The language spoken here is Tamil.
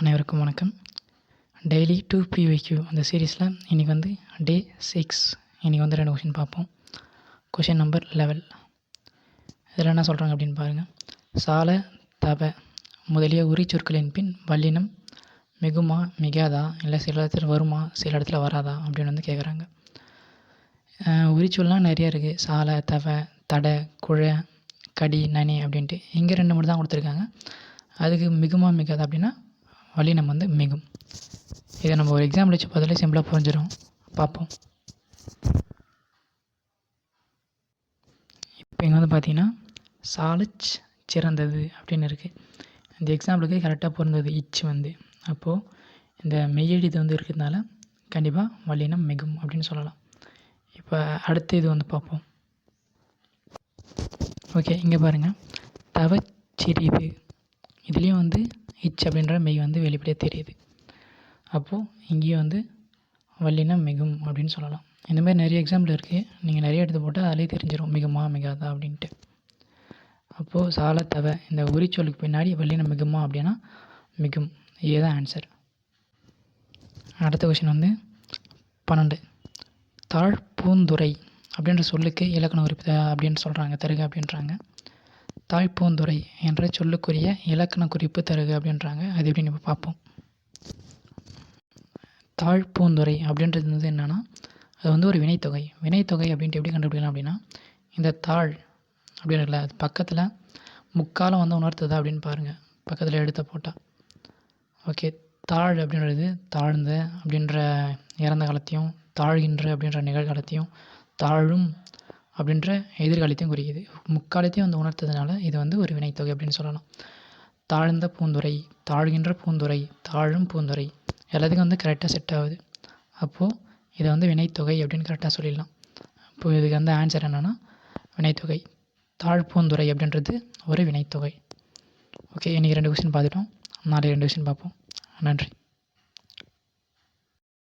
அனைவருக்கும் வணக்கம். டெய்லி டூ பிவிக்யூ அந்த சீரீஸில் இன்றைக்கி வந்து டே சிக்ஸ் இன்றைக்கி வந்து ரெண்டு கொஷின் பார்ப்போம். கொஷின் நம்பர் லெவல் இதில் என்ன சொல்கிறாங்க அப்படின்னு பாருங்கள் சால தப முதலிய உரிச்சொற்களின் பின் வல்லினம் மிகுமா மிகாதா இல்லை சில இடத்துல வருமா சில இடத்துல வராதா அப்படின்னு வந்து கேட்குறாங்க உரிச்சொல்லாம் நிறைய இருக்குது சாலை தவ தடை குழ கடி நனி அப்படின்ட்டு இங்கே ரெண்டு மட்டும் தான் கொடுத்துருக்காங்க. அதுக்கு மிகுமா மிகாதா அப்படின்னா வலினம் வந்து மிகும். இதை நம்ம ஒரு எக்ஸாம்பிள் வச்சு பார்த்தாலே சிம்பிளாக புரிஞ்சிடும் பார்ப்போம். இப்போ இங்கே வந்து பார்த்தீங்கன்னா சாலச் சிறந்தது அப்படின்னு இருக்குது இந்த எக்ஸாம்பிளுக்கு கரெக்டாக பொருந்தது இச் வந்து. அப்போது இந்த மெய்யடி இது வந்து இருக்கிறதுனால கண்டிப்பாக வல்லினம் மிகும் அப்படின்னு சொல்லலாம். இப்போ அடுத்த இது வந்து பார்ப்போம். ஓகே இங்கே பாருங்கள் தவச்சிறிது இதுலேயும் வந்து இச் அப்படின்ற மெய் வந்து வெளிப்படையாக தெரியுது. அப்போது இங்கேயும் வந்து வள்ளினா மிகும் அப்படின்னு சொல்லலாம். இந்த மாதிரி நிறைய எக்ஸாம்பிள் இருக்குது நீங்கள் நிறைய எடுத்து போட்டால் அதிலே தெரிஞ்சிடும் மிகுமா மிகாதா அப்படின்ட்டு. அப்போது சால தவ இந்த உரிச்சொலுக்கு பின்னாடி வள்ளினம் மிகுமா அப்படின்னா மிகும். இதுதான் ஆன்சர் அடுத்த கொஷின் வந்து பன்னெண்டு. தாழ் பூந்துரை அப்படின்ற சொல்லுக்கு இலக்கண உறுப்பு அப்படின்னு சொல்கிறாங்க தருக அப்படின்றாங்க. தாழ்பூந்துரை என்ற சொல்லுக்குரிய இலக்கண குறிப்பு தருக அப்படின்றாங்க. அது எப்படி நம்ம பார்ப்போம்? தாழ்பூந்துறை அப்படின்றது வந்து என்னென்னா அது வந்து ஒரு வினைத்தொகை. வினைத்தொகை அப்படின்ட்டு எப்படி கண்டுபிடிக்கலாம் அப்படின்னா இந்த தாழ் அப்படின்னு இருக்குல்ல அது பக்கத்தில் முக்காலம் வந்து உணர்த்துதா அப்படின்னு பாருங்கள் பக்கத்தில் எடுத்த போட்டால் ஓகே தாழ் அப்படின்றது தாழ்ந்த அப்படின்ற இறந்த காலத்தையும் தாழ்கின்ற அப்படின்ற நிகழ்காலத்தையும் தாழும் அப்படின்ற எதிர்காலத்தையும் குறிக்குது. முக்காலத்தையும் வந்து உணர்த்ததுனால இது வந்து ஒரு வினைத்தொகை அப்படின்னு சொல்லலாம். தாழ்ந்த பூந்துரை தாழ்கின்ற பூந்துரை தாழும் பூந்துரை எல்லாத்துக்கும் வந்து கரெக்டாக செட் ஆகுது. அப்போது இதை வந்து வினைத்தொகை அப்படின்னு கரெக்டாக சொல்லிடலாம். அப்போது இதுக்கு வந்து ஆன்சர் என்னென்னா வினைத்தொகை. தாழ்பூந்துரை அப்படின்றது ஒரு வினைத்தொகை. ஓகே இன்றைக்கி ரெண்டு கொஸ்டின் பார்த்துட்டோம். நாளைக்கு ரெண்டு கொஸ்டின் பார்ப்போம். நன்றி.